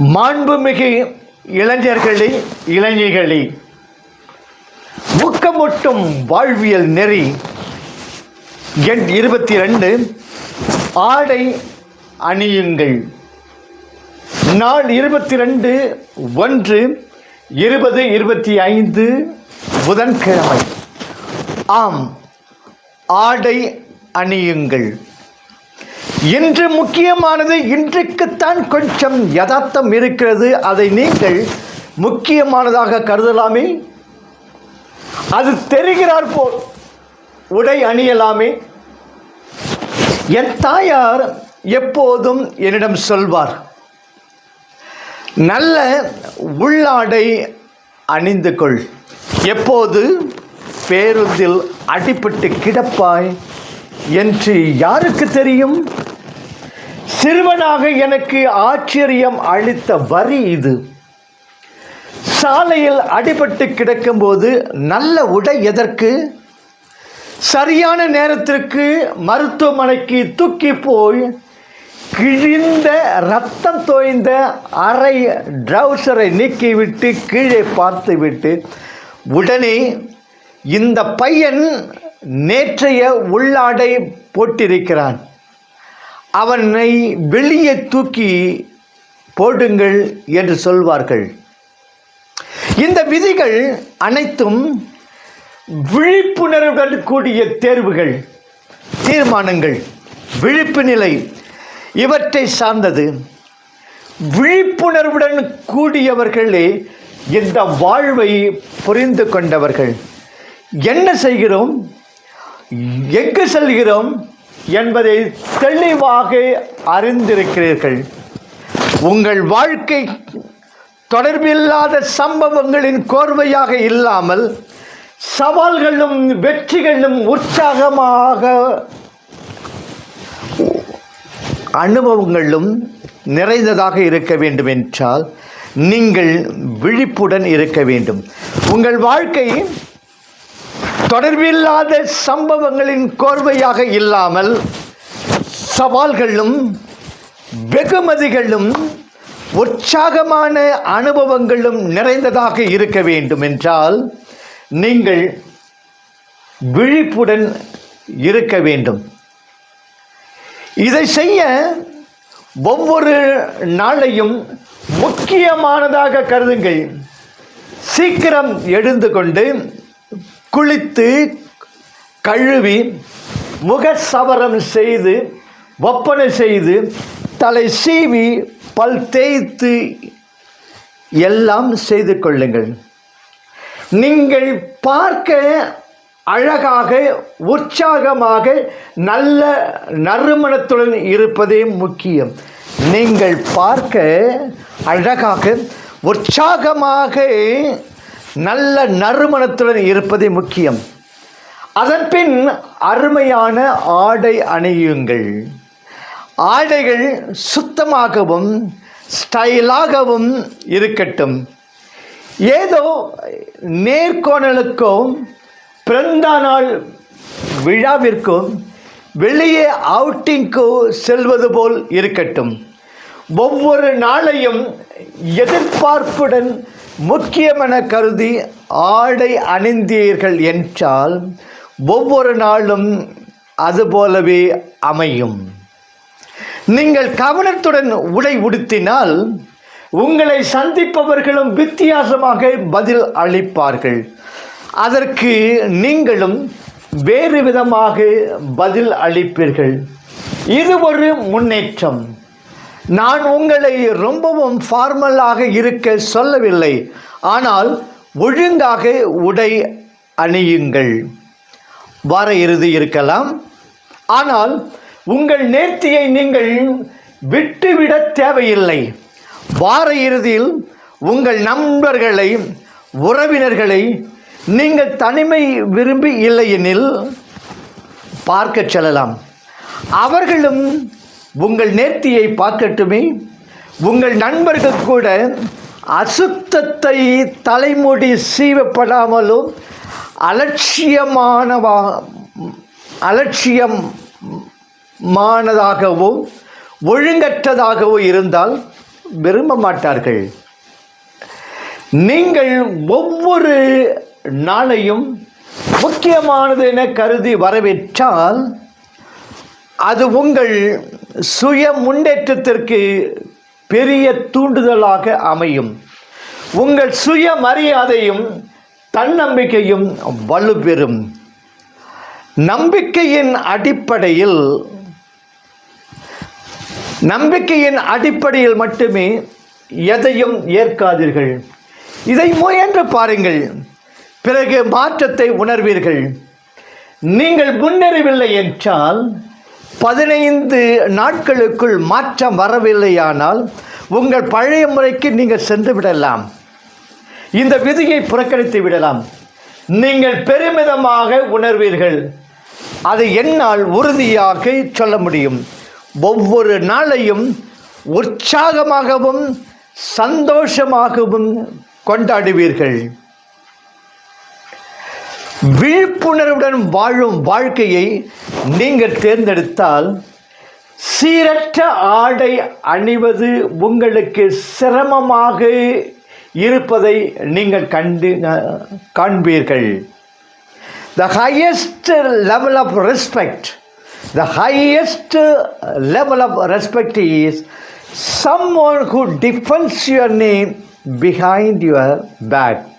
மாண்புமிகு இளைஞர்களே இளைஞர்களே ஊக்கமூட்டும் வாழ்வியல் நெறி எண் இருபத்தி ரெண்டு ஆடை அணியுங்கள். நாள் இருபத்தி ரெண்டு ஒன்று இருபது இருபத்தி ஐந்து புதன்கிழமை. ஆம் ஆடை அணியுங்கள். இன்று முக்கியமானது இன்றைக்குத்தான் கொஞ்சம் யதார்த்தம் இருக்கிறது. அதை நீங்கள் முக்கியமானதாக கருதலாமே. அது தெரிகிறார் போல் உடை அணியலாமே. என் தாயார் எப்போதும் என்னிடம் சொல்வார் நல்ல உள்ளாடை அணிந்து கொள். எப்போது பேருந்தில் அடிபட்டு கிடப்பாய் என்று யாருக்கு தெரியும்? சிறுவனாக எனக்கு ஆச்சரியம் அளித்த வரி இது. சாலையில் அடிபட்டு கிடக்கும்போது நல்ல உடை எதற்கு? சரியான நேரத்திற்கு மருத்துவமனைக்கு தூக்கி போய் கிழிந்த ரத்தம் தோய்ந்த அரை ட்ரௌசரை நீக்கிவிட்டு கீழே பார்த்துவிட்டு உடனே இந்த பையன் நேற்றைய உள்ளாடை போட்டிருக்கிறான். அவனை வெளியே தூக்கி போடுங்கள் என்று சொல்வார்கள். இந்த விதிகள் அனைத்தும் விழிப்புணர்வுடன் கூடிய தேர்வுகள் தீர்மானங்கள். விழிப்பு நிலை இவற்றை சார்ந்தது. விழிப்புணர்வுடன் கூடியவர்களே இந்த வாழ்வை புரிந்து கொண்டவர்கள். என்ன செய்கிறோம்? எங்கு செல்கிறோம்? என்பதை தெளிவாக அறிந்திருக்கிறீர்கள். உங்கள் வாழ்க்கை தொடர்பில்லாத சம்பவங்களின் கோர்வையாக இல்லாமல் சவால்களும் வெற்றிகளும் உற்சாகமாக அனுபவங்களும் நிறைந்ததாக இருக்க வேண்டும் என்றால் நீங்கள் விழிப்புடன் இருக்க வேண்டும். உங்கள் வாழ்க்கை தொடர்பில்லாத சம்பவங்களின் கோர்வையாக இல்லாமல் சவால்களும் வெகுமதிகளும் உற்சாகமான அனுபவங்களும் நிறைந்ததாக இருக்க வேண்டும் என்றால் நீங்கள் விழிப்புடன் இருக்க வேண்டும். இதை செய்ய ஒவ்வொரு நாளையும் முக்கியமானதாக கருதுங்கள். சீக்கிரம் எழுந்து கொண்டு குளித்து கழுவி முகசவரம் செய்து ஒப்பனை செய்து தலை சீவி பல் தேய்த்து எல்லாம் செய்து கொள்ளுங்கள். நீங்கள் பார்க்க அழகாக உற்சாகமாக நல்ல நறுமணத்துடன் இருப்பதே முக்கியம். நீங்கள் பார்க்க அழகாக உற்சாகமாக நல்ல நறுமணத்துடன் இருப்பதே முக்கியம். அதன்பின் அருமையான ஆடை அணியுங்கள். ஆடைகள் சுத்தமாகவும் ஸ்டைலாகவும் இருக்கட்டும். ஏதோ நேர்கோணலுக்கோ பிறந்த நாள் விழாவிற்கும் வெளியே அவுட்டிங்கோ செல்வது போல் இருக்கட்டும். ஒவ்வொரு நாளையும் எதிர்பார்ப்புடன் முக்கியமென கருதி ஆடை அணிந்தீர்கள் என்றால் ஒவ்வொரு நாளும் அதுபோலவே அமையும். நீங்கள் கவனத்துடன் உடை உடுத்தினால் உங்களை சந்திப்பவர்களும் வித்தியாசமாக பதில் அளிப்பார்கள். அதற்கு நீங்களும் வேறு விதமாக பதில் அளிப்பீர்கள். இது ஒரு முன்னேற்றம். நான் உங்களை ரொம்பவும் ஃபார்மலாக இருக்க சொல்லவில்லை. ஆனால் ஒழுங்காக உடை அணியுங்கள். வார இறுதி இருக்கலாம். ஆனால் உங்கள் நேர்த்தியை நீங்கள் விட்டுவிட தேவையில்லை. வார இறுதியில் உங்கள் நண்பர்களை உறவினர்களை நீங்கள் தனிமை விரும்பி இல்லையெனில் பார்க்கச் செல்லலாம். அவர்களும் உங்கள் நேர்த்தியை பார்க்கட்டுமே. உங்கள் நண்பர்கள் கூட அசுத்தத்தை தலைமுடி சீவப்படாமலும் அலட்சியமானவா அலட்சியமானதாகவோ ஒழுங்கற்றதாகவோ இருந்தால் விரும்ப மாட்டார்கள். நீங்கள் ஒவ்வொரு நாளையும் முக்கியமானது என கருதி வரவேற்றால் அது உங்கள் சுய முன்னேற்றத்திற்கு பெரிய தூண்டுதலாக அமையும். உங்கள் சுய மரியாதையும் தன்னம்பிக்கையும் வலுப்பெறும். நம்பிக்கையின் அடிப்படையில் நம்பிக்கையின் அடிப்படையில் மட்டுமே எதையும் ஏற்காதீர்கள். இதை முயன்று பாருங்கள். பிறகு மாற்றத்தை உணர்வீர்கள். நீங்கள் முன்னேறவில்லை என்றால் பதினைந்து நாட்களுக்குள் மாற்றம் வரவில்லையானால் உங்கள் பழைய முறைக்கு நீங்கள் சென்று விடலாம். இந்த விதியை புறக்கணித்து விடலாம். நீங்கள் பெருமிதமாக உணர்வீர்கள். அதை என்னால் உறுதியாக சொல்ல முடியும். ஒவ்வொரு நாளையும் உற்சாகமாகவும் சந்தோஷமாகவும் கொண்டாடுவீர்கள். விழிப்புணர்வுடன் வாழும் வாழ்க்கையை நீங்கள் தேர்ந்தெடுத்தால் சீரற்ற ஆடை அணிவது உங்களுக்கு சிரமமாக இருப்பதை நீங்கள் கண்டு காண்பீர்கள் the highest level of respect the highest level of respect is someone who defends your name behind your back